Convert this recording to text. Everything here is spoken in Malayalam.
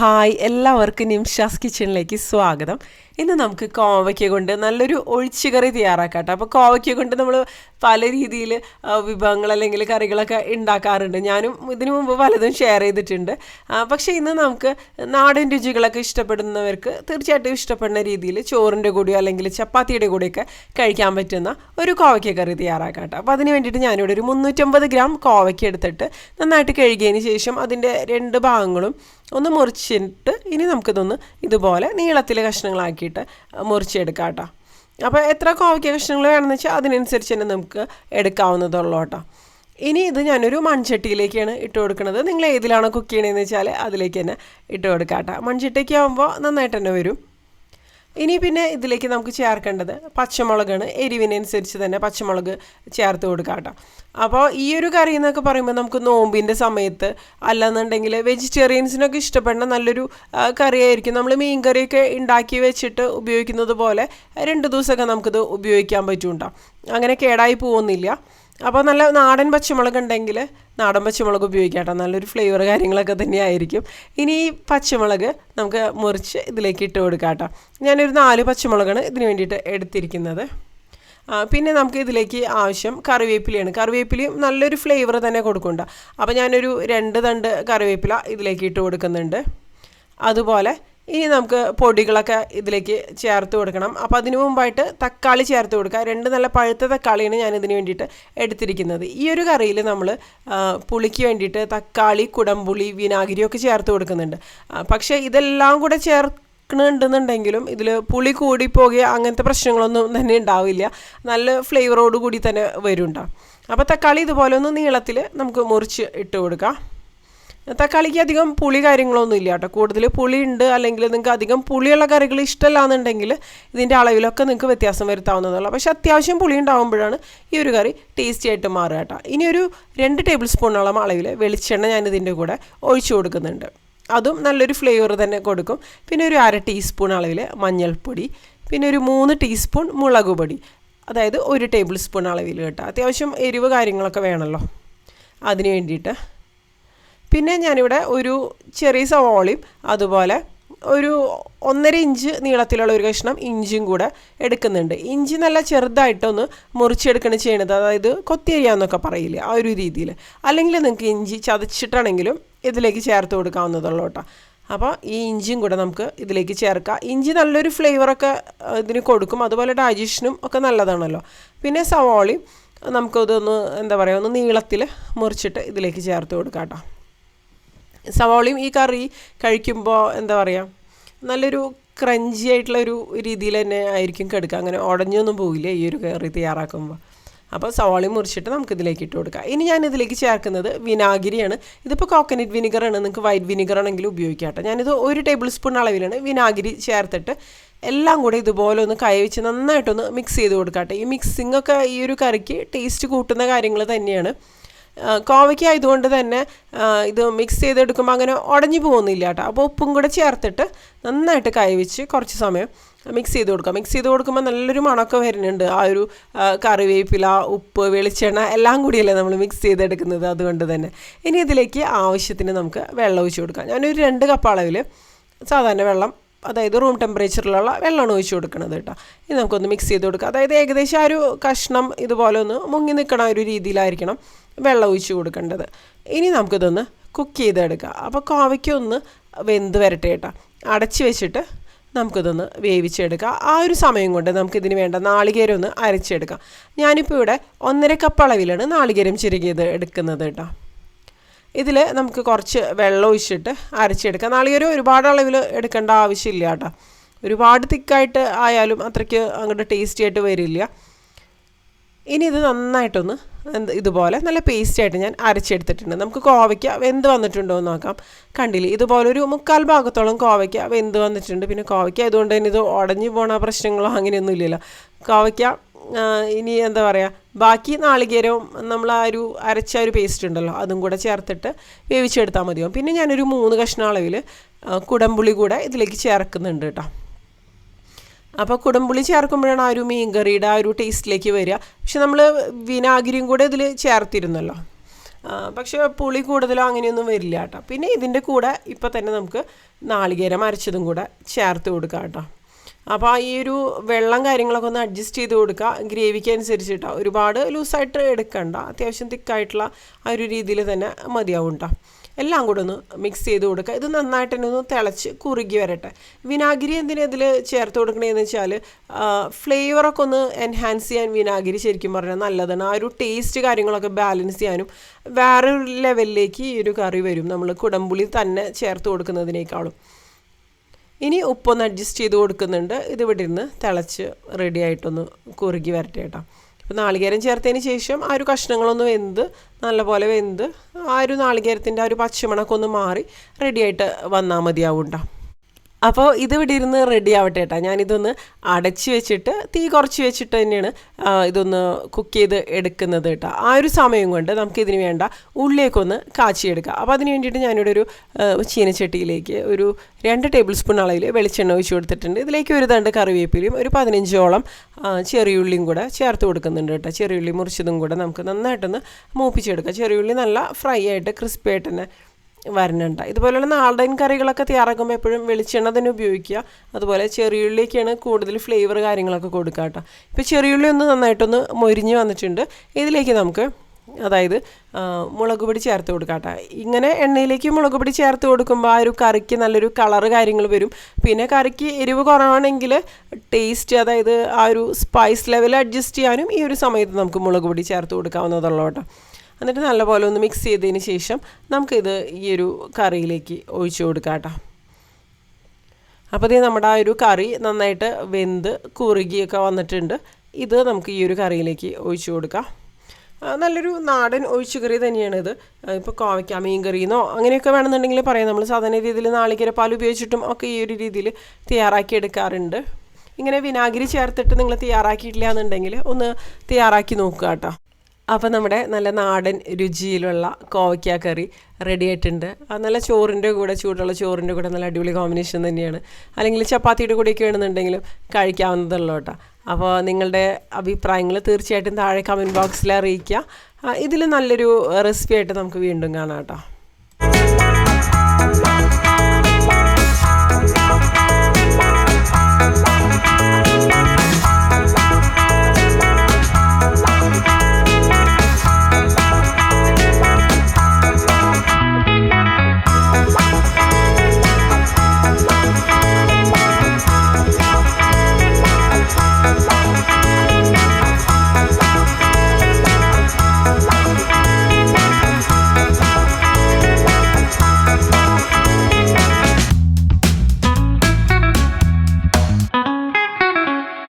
ഹായ് എല്ലാവർക്കും നിംഷാസ് കിച്ചണിലേക്ക് സ്വാഗതം. ഇന്ന് നമുക്ക് കോവയ്ക്ക കൊണ്ട് നല്ലൊരു ഒഴിച്ചുകറി തയ്യാറാക്കാം കേട്ടോ അപ്പോൾ കോവയ്ക്ക കൊണ്ട് നമ്മൾ പല രീതിയിൽ വിഭവങ്ങൾ അല്ലെങ്കിൽ കറികളൊക്കെ ഉണ്ടാക്കാറുണ്ട്. ഞാനും ഇതിനു മുമ്പ് പലതും ഷെയർ ചെയ്തിട്ടുണ്ട്. പക്ഷേ ഇന്ന് നമുക്ക് നാടൻ രുചികളൊക്കെ ഇഷ്ടപ്പെടുന്നവർക്ക് തീർച്ചയായിട്ടും ഇഷ്ടപ്പെടുന്ന രീതിയിൽ ചോറിന്റെ കൂടെയോ അല്ലെങ്കിൽ ചപ്പാത്തിയുടെ കൂടെയൊക്കെ കഴിക്കാൻ പറ്റുന്ന ഒരു കോവയ്ക്ക കറി തയ്യാറാക്കാം അപ്പോൾ അതിന് വേണ്ടിയിട്ട് ഞാനിവിടെ ഒരു മുന്നൂറ്റമ്പത് ഗ്രാം കോവയ്ക്ക എടുത്തിട്ട് നന്നായിട്ട് കഴുകിയതിന് ശേഷം അതിന്റെ രണ്ട് ഭാഗങ്ങളും ഒന്ന് മുറിച്ചിട്ട് ഇനി നമുക്കിതൊന്ന് ഇതുപോലെ നീളത്തിൽ കഷ്ണങ്ങളാക്കിയിട്ട് മുറിച്ചെടുക്കാം കേട്ടോ. അപ്പോൾ എത്ര കോവയ്ക്ക കഷ്ണങ്ങൾ വേണമെന്ന് വെച്ചാൽ അതിനനുസരിച്ച് തന്നെ നമുക്ക് എടുക്കാവുന്നതുള്ളൂ കേട്ടോ. ഇനി ഇത് ഞാനൊരു മൺചട്ടിയിലേക്കാണ് ഇട്ട് കൊടുക്കുന്നത്. നിങ്ങൾ ഏതിലാണോ കുക്ക് ചെയ്യണതെന്ന് വെച്ചാൽ അതിലേക്ക് തന്നെ ഇട്ട് കൊടുക്കാം കേട്ടോ. മൺചട്ടിയൊക്കെ ആകുമ്പോൾ നന്നായിട്ട് തന്നെ വരും. ഇനി പിന്നെ ഇതിലേക്ക് നമുക്ക് ചേർക്കേണ്ടത് പച്ചമുളകാണ്. എരിവിനനുസരിച്ച് തന്നെ പച്ചമുളക് ചേർത്ത് കൊടുക്കാം കേട്ടോ. അപ്പോൾ ഈ ഒരു കറി എന്നൊക്കെ പറയുമ്പോൾ നമുക്ക് നോമ്പിന്റെ സമയത്ത് അല്ലെന്നുണ്ടെങ്കിൽ വെജിറ്റേറിയൻസിനൊക്കെ ഇഷ്ടപ്പെടുന്ന നല്ലൊരു കറിയായിരിക്കും. നമ്മൾ മീൻ കറിയൊക്കെ ഉണ്ടാക്കി വെച്ചിട്ട് ഉപയോഗിക്കുന്നത് പോലെ രണ്ട് ദിവസമൊക്കെ നമുക്കിത് ഉപയോഗിക്കാൻ പറ്റും അങ്ങനെ കേടായി പോകുന്നില്ല. അപ്പോൾ നല്ല നാടൻ പച്ചമുളക് ഉണ്ടെങ്കിൽ നാടൻ പച്ചമുളക് ഉപയോഗിക്കാം കേട്ടോ. നല്ലൊരു ഫ്ലേവർ കാര്യങ്ങളൊക്കെ തന്നെയായിരിക്കും. ഇനി ഈ പച്ചമുളക് നമുക്ക് മുറിച്ച് ഇതിലേക്ക് ഇട്ട് കൊടുക്കാം കേട്ടോ. ഞാനൊരു നാല് പച്ചമുളകാണ് ഇതിന് വേണ്ടിയിട്ട് എടുത്തിരിക്കുന്നത്. പിന്നെ നമുക്ക് ഇതിലേക്ക് ആവശ്യം കറിവേപ്പിലയാണ്. കറിവേപ്പിലയും നല്ലൊരു ഫ്ലേവർ തന്നെ കൊടുക്കണ്ട അപ്പോൾ ഞാനൊരു രണ്ട് തണ്ട് കറിവേപ്പില ഇതിലേക്ക് ഇട്ട് കൊടുക്കുന്നുണ്ട്. അതുപോലെ ഇനി നമുക്ക് പൊടികളൊക്കെ ഇതിലേക്ക് ചേർത്ത് കൊടുക്കണം. അപ്പോൾ അതിനു മുമ്പായിട്ട് തക്കാളി ചേർത്ത് കൊടുക്കുക. രണ്ട് നല്ല പഴുത്ത തക്കാളിയാണ് ഞാൻ ഇതിന് വേണ്ടിയിട്ട് എടുത്തിരിക്കുന്നത്. ഈ ഒരു കറിയിൽ നമ്മൾ പുളിക്ക് വേണ്ടിയിട്ട് തക്കാളി കുടംപുളി വിനാഗിരിയൊക്കെ ചേർത്ത് കൊടുക്കുന്നുണ്ട്. പക്ഷേ ഇതെല്ലാം കൂടെ ചേർക്കണുണ്ടെന്നുണ്ടെങ്കിലും ഇതിൽ പുളി കൂടി അങ്ങനത്തെ പ്രശ്നങ്ങളൊന്നും തന്നെ ഉണ്ടാവില്ല. നല്ല ഫ്ലേവറോട് കൂടി തന്നെ വരുന്നുണ്ടാവും അപ്പോൾ തക്കാളി ഇതുപോലെ ഒന്ന് നീളത്തിൽ നമുക്ക് മുറിച്ച് ഇട്ട് കൊടുക്കാം. തക്കാളിക്ക് അധികം പുളി കാര്യങ്ങളൊന്നും ഇല്ല കേട്ടോ. കൂടുതൽ പുളി ഉണ്ട് അല്ലെങ്കിൽ നിങ്ങൾക്ക് അധികം പുളിയുള്ള കറികൾ ഇഷ്ടമല്ല എന്നുണ്ടെങ്കിൽ ഇതിന്റെ അളവിലൊക്കെ നിങ്ങൾക്ക് വ്യത്യാസം വരുത്താവുന്നതുള്ളൂ പക്ഷേ അത്യാവശ്യം പുളി ഉണ്ടാകുമ്പോഴാണ് ഈ ഒരു കറി ടേസ്റ്റി ആയിട്ട് മാറുക കേട്ടോ. ഇനി ഒരു രണ്ട് ടേബിൾ സ്പൂണോളം അളവിൽ വെളിച്ചെണ്ണ ഞാൻ ഇതിന്റെ കൂടെ ഒഴിച്ചു കൊടുക്കുന്നുണ്ട്. അതും നല്ലൊരു ഫ്ലേവർ തന്നെ കൊടുക്കും. പിന്നെ ഒരു അര ടീസ്പൂൺ അളവിൽ മഞ്ഞൾപ്പൊടി. പിന്നെ ഒരു മൂന്ന് ടീസ്പൂൺ മുളക് പൊടി. അതായത് ഒരു ടേബിൾ സ്പൂൺ അളവിൽ കേട്ടോ. അത്യാവശ്യം എരിവ് കാര്യങ്ങളൊക്കെ വേണമല്ലോ. അതിന് വേണ്ടിയിട്ട് പിന്നെ ഞാനിവിടെ ഒരു ചെറിയ സവോളയും അതുപോലെ ഒരു ഒന്നര ഇഞ്ച് നീളത്തിലുള്ള ഒരു കഷ്ണം ഇഞ്ചിയും കൂടെ എടുക്കുന്നുണ്ട്. ഇഞ്ചി നല്ല ചെറുതായിട്ടൊന്ന് മുറിച്ചെടുക്കണം ചെയ്യണത് അതായത് കൊത്തിയരിയാന്നൊക്കെ പറയില്ല ആ ഒരു രീതിയിൽ അല്ലെങ്കിൽ നിങ്ങൾക്ക് ഇഞ്ചി ചതച്ചിട്ടാണെങ്കിലും ഇതിലേക്ക് ചേർത്ത് കൊടുക്കാവുന്നതുള്ളൂ കേട്ടോ. അപ്പോൾ ഈ ഇഞ്ചിയും കൂടെ നമുക്ക് ഇതിലേക്ക് ചേർക്കാം. ഇഞ്ചി നല്ലൊരു ഫ്ലേവറൊക്കെ ഇതിന് കൊടുക്കും. അതുപോലെ ഡൈജഷനും ഒക്കെ നല്ലതാണല്ലോ. പിന്നെ സവോളയും നമുക്കതൊന്ന് എന്താ പറയുക ഒന്ന് നീളത്തിൽ മുറിച്ചിട്ട് ഇതിലേക്ക് ചേർത്ത് കൊടുക്കാം കേട്ടോ. സവാളയും ഈ കറി കഴിക്കുമ്പോൾ എന്താ പറയുക നല്ലൊരു ക്രഞ്ചി ആയിട്ടുള്ള ഒരു രീതിയിൽ തന്നെ ആയിരിക്കും കിടക്കുക. അങ്ങനെ ഉടഞ്ഞൊന്നും പോവില്ല ഈ ഒരു കറി തയ്യാറാക്കുമ്പോൾ അപ്പോൾ സവാളയും മുറിച്ചിട്ട് നമുക്ക് ഇതിലേക്ക് ഇട്ട് കൊടുക്കാം. ഇനി ഞാൻ ഇതിലേക്ക് ചേർക്കുന്നത് വിനാഗിരിയാണ്. ഇതിപ്പോൾ കോക്കനട്ട് വിനിഗറാണ് നിങ്ങൾക്ക് വൈറ്റ് വിനിഗർ ആണെങ്കിലും ഉപയോഗിക്കാം ഞാനിത് ഒരു ടേബിൾ സ്പൂൺ അളവിലാണ് വിനാഗിരി ചേർത്തിട്ട് എല്ലാം കൂടെ ഇതുപോലെ ഒന്ന് കൈ വെച്ച് നന്നായിട്ടൊന്ന് മിക്സ് ചെയ്ത് കൊടുക്കാം ഈ മിക്സിംഗ് ഒക്കെ ഈ ഒരു കറിക്ക് ടേസ്റ്റ് കൂട്ടുന്ന കാര്യങ്ങൾ തന്നെയാണ്. കോവയ്ക്ക ആയതുകൊണ്ട് തന്നെ ഇത് മിക്സ് ചെയ്തെടുക്കുമ്പോൾ അങ്ങനെ ഉടഞ്ഞു പോകുന്നില്ല കേട്ടോ. അപ്പോൾ ഉപ്പും കൂടെ ചേർത്തിട്ട് നന്നായിട്ട് കൈവച്ച് കുറച്ച് സമയം മിക്സ് ചെയ്ത് കൊടുക്കുക മിക്സ് ചെയ്ത് കൊടുക്കുമ്പോൾ നല്ലൊരു മണമൊക്കെ വരുന്നുണ്ട്. ആ ഒരു കറിവേപ്പില ഉപ്പ് വെളിച്ചെണ്ണ എല്ലാം കൂടിയല്ലേ നമ്മൾ മിക്സ് ചെയ്തെടുക്കുന്നത്. അതുകൊണ്ട് തന്നെ ഇനി ഇതിലേക്ക് ആവശ്യത്തിന് നമുക്ക് വെള്ളം ഒഴിച്ച് കൊടുക്കാം. ഞാനൊരു രണ്ട് കപ്പ് അളവിൽ സാധാരണ വെള്ളം അതായത് റൂം ടെമ്പറേച്ചറിലുള്ള വെള്ളമാണ് ഒഴിച്ച് കൊടുക്കുന്നത് കേട്ടോ. ഇത് നമുക്കൊന്ന് മിക്സ് ചെയ്ത് കൊടുക്കാം. അതായത് ഏകദേശം ആ ഒരു കഷ്ണം ഇതുപോലെ ഒന്ന് മുങ്ങി നിൽക്കണ ഒരു രീതിയിലായിരിക്കണം. വെള്ളം ഒഴിച്ച് കൊടുക്കേണ്ടത്. ഇനി നമുക്കിതൊന്ന് കുക്ക് ചെയ്തെടുക്കാം. അപ്പോൾ കോവയ്ക്ക് ഒന്ന് വെന്ത് വരട്ടെ കേട്ടോ. അടച്ച് വെച്ചിട്ട് നമുക്കിതൊന്ന് വേവിച്ചെടുക്കാം. ആ ഒരു സമയം കൊണ്ട് നമുക്കിതിന് വേണ്ട നാളികേരം ഒന്ന് അരച്ചെടുക്കാം. ഞാനിപ്പോൾ ഇവിടെ ഒന്നര കപ്പ് അളവിലാണ് നാളികേരം ചിരുകിയത് എടുക്കുന്നത് കേട്ടോ. ഇതിൽ നമുക്ക് കുറച്ച് വെള്ളം ഒഴിച്ചിട്ട് അരച്ചെടുക്കാം. നാളികേരം ഒരുപാട് അളവിൽ എടുക്കേണ്ട ആവശ്യമില്ല കേട്ടോ. ഒരുപാട് തിക്കായിട്ട് ആയാലും അത്രയ്ക്ക് അങ്ങോട്ട് ടേസ്റ്റി ആയിട്ട് വരില്ല. ഇനി ഇത് നന്നായിട്ടൊന്ന് എന്ത് ഇതുപോലെ നല്ല പേസ്റ്റായിട്ട് ഞാൻ അരച്ചെടുത്തിട്ടുണ്ട്. നമുക്ക് കോവയ്ക്ക വെന്ത് വന്നിട്ടുണ്ടോ എന്ന് നോക്കാം. കണ്ടില്ലേ? ഇതുപോലെ ഒരു മുക്കാൽ ഭാഗത്തോളം കോവയ്ക്ക വെന്ത് വന്നിട്ടുണ്ട്. പിന്നെ കോവയ്ക്ക ആയതുകൊണ്ട് തന്നെ ഇത് ഉടഞ്ഞു പോണ പ്രശ്നങ്ങളോ അങ്ങനെയൊന്നും ഇല്ലല്ലോ. കോവയ്ക്ക ഇനി എന്താ പറയുക ബാക്കി നാളികേരവും നമ്മൾ ആ ഒരു അരച്ച ഒരു പേസ്റ്റ് ഉണ്ടല്ലോ അതും കൂടെ ചേർത്തിട്ട് വേവിച്ചെടുത്താൽ മതിയാവും. പിന്നെ ഞാനൊരു മൂന്ന് കഷ്ണം അളവിൽ കുടംപുളി കൂടെ ഇതിലേക്ക് ചേർക്കുന്നുണ്ട് കേട്ടോ. അപ്പോൾ കുടംപുളി ചേർക്കുമ്പോഴാണ് ആ ഒരു മീൻ കറിയുടെ ആ ഒരു ടേസ്റ്റിലേക്ക് വരിക. പക്ഷെ നമ്മൾ വിനാഗിരിയും കൂടെ ഇതിൽ ചേർത്തിരുന്നല്ലോ. പക്ഷേ പുളി കൂടുതലോ അങ്ങനെയൊന്നും വരില്ല കേട്ടോ. പിന്നെ ഇതിന്റെ കൂടെ ഇപ്പം തന്നെ നമുക്ക് നാളികേരം അരച്ചതും കൂടെ ചേർത്ത് കൊടുക്കാം കേട്ടോ. അപ്പോൾ ഈ ഒരു വെള്ളം കാര്യങ്ങളൊക്കെ ഒന്ന് അഡ്ജസ്റ്റ് ചെയ്ത് കൊടുക്കുക. ഗ്രേവിക്ക് അനുസരിച്ച് അനുസരിച്ചിട്ടോ ഒരുപാട് ലൂസായിട്ട് എടുക്കണ്ട. അത്യാവശ്യം തിക്കായിട്ടുള്ള ആ ഒരു രീതിയിൽ തന്നെ മതിയാവും കേട്ടോ. എല്ലാം കൂടെ ഒന്ന് മിക്സ് ചെയ്ത് കൊടുക്കുക ഇത് നന്നായിട്ട് തന്നെ ഒന്ന് തിളച്ച് കുറുകി വരട്ടെ. വിനാഗിരി എന്തിനാ ഇതിൽ ചേർത്ത് കൊടുക്കണേന്ന് വെച്ചാൽ ഫ്ലേവറൊക്കെ ഒന്ന് എൻഹാൻസ് ചെയ്യാൻ വിനാഗിരി ശരിക്കും പറഞ്ഞാൽ നല്ലതാണ്. ആ ഒരു ടേസ്റ്റ് കാര്യങ്ങളൊക്കെ ബാലൻസ് ചെയ്യാനും വേറെ ഒരു ലെവലിലേക്ക് ഈ ഒരു കറി വരും. നമ്മൾ കുടമ്പുളി തന്നെ ചേർത്ത് കൊടുക്കുന്നതിനേക്കാളും. ഇനി ഉപ്പൊന്ന് അഡ്ജസ്റ്റ് ചെയ്ത് കൊടുക്കുന്നുണ്ട്. ഇത് ഇവിടെ ഇരുന്ന് തിളച്ച് റെഡി ആയിട്ടൊന്ന് കുറുകി വരട്ടെ കേട്ടോ. ഇപ്പോൾ നാളികേരം ചേർത്തതിന് ശേഷം ആ ഒരു കഷ്ണങ്ങളൊന്ന് വെന്ത് നല്ലപോലെ വെന്ത് ആ ഒരു നാളികേരത്തിന്റെ ആ ഒരു പച്ചമണക്കൊന്ന് മാറി റെഡിയായിട്ട് വന്നാൽ മതിയാവും കേട്ടോ അപ്പോൾ ഇത് ഇവിടെ ഇരുന്ന് റെഡി ആവട്ടെ കേട്ടോ ഞാനിതൊന്ന് അടച്ച് വെച്ചിട്ട് തീ കുറച്ച് വെച്ചിട്ട് തന്നെയാണ് ഇതൊന്ന് കുക്ക് ചെയ്ത് എടുക്കുന്നത് കേട്ടോ ആ ഒരു സമയം കൊണ്ട് നമുക്കിതിന് വേണ്ട ഉള്ളിലേക്കൊന്ന് കാച്ചിയെടുക്കാം. അപ്പോൾ അതിന് വേണ്ടിയിട്ട് ഞാനിവിടെ ഒരു ചീനച്ചട്ടിയിലേക്ക് ഒരു രണ്ട് ടേബിൾ സ്പൂൺ അളവിൽ വെളിച്ചെണ്ണ ഒഴിച്ച് കൊടുത്തിട്ടുണ്ട്. ഇതിലേക്ക് ഒരു തണ്ട് കറിവേപ്പിലയും ഒരു പതിനഞ്ചോളം ചെറിയ ചെറിയുള്ളിയും കൂടെ ചേർത്ത് കൊടുക്കുന്നുണ്ട് കേട്ടോ ചെറിയുള്ളി മുറിച്ചതും കൂടെ നമുക്ക് നന്നായിട്ടൊന്ന് മൂപ്പിച്ചെടുക്കാം. ചെറിയുള്ളി നല്ല ഫ്രൈ ആയിട്ട് ക്രിസ്പി ആയിട്ട് തന്നെ വരണുണ്ട് ഇതുപോലെയുള്ള നാടൻ കറികളൊക്കെ തയ്യാറാക്കുമ്പോൾ എപ്പോഴും വെളിച്ചെണ്ണ തന്നെ ഉപയോഗിക്കുക. അതുപോലെ ചെറിയുള്ളിയൊക്കെയാണ് കൂടുതൽ ഫ്ലേവർ കാര്യങ്ങളൊക്കെ കൊടുക്കുക കേട്ടോ. ഇപ്പോൾ ചെറിയുള്ളി ഒന്ന് നന്നായിട്ടൊന്ന് മൊരിഞ്ഞ് വന്നിട്ടുണ്ട്. ഇതിലേക്ക് നമുക്ക് അതായത് മുളക് പൊടി ചേർത്ത് കൊടുക്കാം കേട്ടോ. ഇങ്ങനെ എണ്ണയിലേക്ക് മുളക് പൊടി ചേർത്ത് കൊടുക്കുമ്പോൾ ആ ഒരു കറിക്ക് നല്ലൊരു കളറ് കാര്യങ്ങൾ വരും. പിന്നെ കറിക്ക് എരിവ് കുറവാണെങ്കിൽ ടേസ്റ്റ് അതായത് ആ ഒരു സ്പൈസ് ലെവൽ അഡ്ജസ്റ്റ് ചെയ്യാനും ഈ ഒരു സമയത്ത് നമുക്ക് മുളക് പൊടി ചേർത്ത് കൊടുക്കാവുന്നതുള്ളൂ കേട്ടോ. എന്നിട്ട് നല്ലപോലെ ഒന്ന് മിക്സ് ചെയ്തതിന് ശേഷം നമുക്കിത് ഈ ഒരു കറിയിലേക്ക് ഒഴിച്ചു കൊടുക്കാം കേട്ടോ. അപ്പോൾ ഇത് നമ്മുടെ ആ ഒരു കറി നന്നായിട്ട് വെന്ത് കുറുകിയൊക്കെ വന്നിട്ടുണ്ട്. ഇത് നമുക്ക് ഈ ഒരു കറിയിലേക്ക് ഒഴിച്ചു കൊടുക്കാം. നല്ലൊരു നാടൻ ഒഴിച്ചു കറി തന്നെയാണിത് ഇപ്പോൾ കോവയ്ക്ക മീൻ കറിയെന്നോ അങ്ങനെയൊക്കെ വേണമെന്നുണ്ടെങ്കിൽ പറയാം. നമ്മൾ സാധാരണ രീതിയിൽ നാളികേര പാൽ ഉപയോഗിച്ചിട്ടും ഒക്കെ ഈ ഒരു രീതിയിൽ തയ്യാറാക്കി എടുക്കാറുണ്ട്. ഇങ്ങനെ വിനാഗിരി ചേർത്തിട്ട് നിങ്ങൾ തയ്യാറാക്കിയിട്ടില്ല എന്നുണ്ടെങ്കിൽ ഒന്ന് തയ്യാറാക്കി നോക്കുക കേട്ടോ. അപ്പോൾ നമ്മുടെ നല്ല നാടൻ രുചിയിലുള്ള കോവയ്ക്ക കറി റെഡി ആയിട്ടുണ്ട്. അത് നല്ല ചോറിന്റെ കൂടെ ചൂടുള്ള ചോറിന്റെ കൂടെ നല്ല അടിപൊളി കോമ്പിനേഷൻ തന്നെയാണ്. അല്ലെങ്കിൽ ചപ്പാത്തിയുടെ കൂടെയൊക്കെ വേണമെന്നുണ്ടെങ്കിലും കഴിക്കാവുന്നതുള്ളൂ കേട്ടോ. അപ്പോൾ നിങ്ങളുടെ അഭിപ്രായങ്ങൾ തീർച്ചയായിട്ടും താഴെ കമന്റ് ബോക്സിൽ അറിയിക്കുക. ഇതിൽ നല്ലൊരു റെസിപ്പി ആയിട്ട് നമുക്ക് വീണ്ടും കാണാം കേട്ടോ.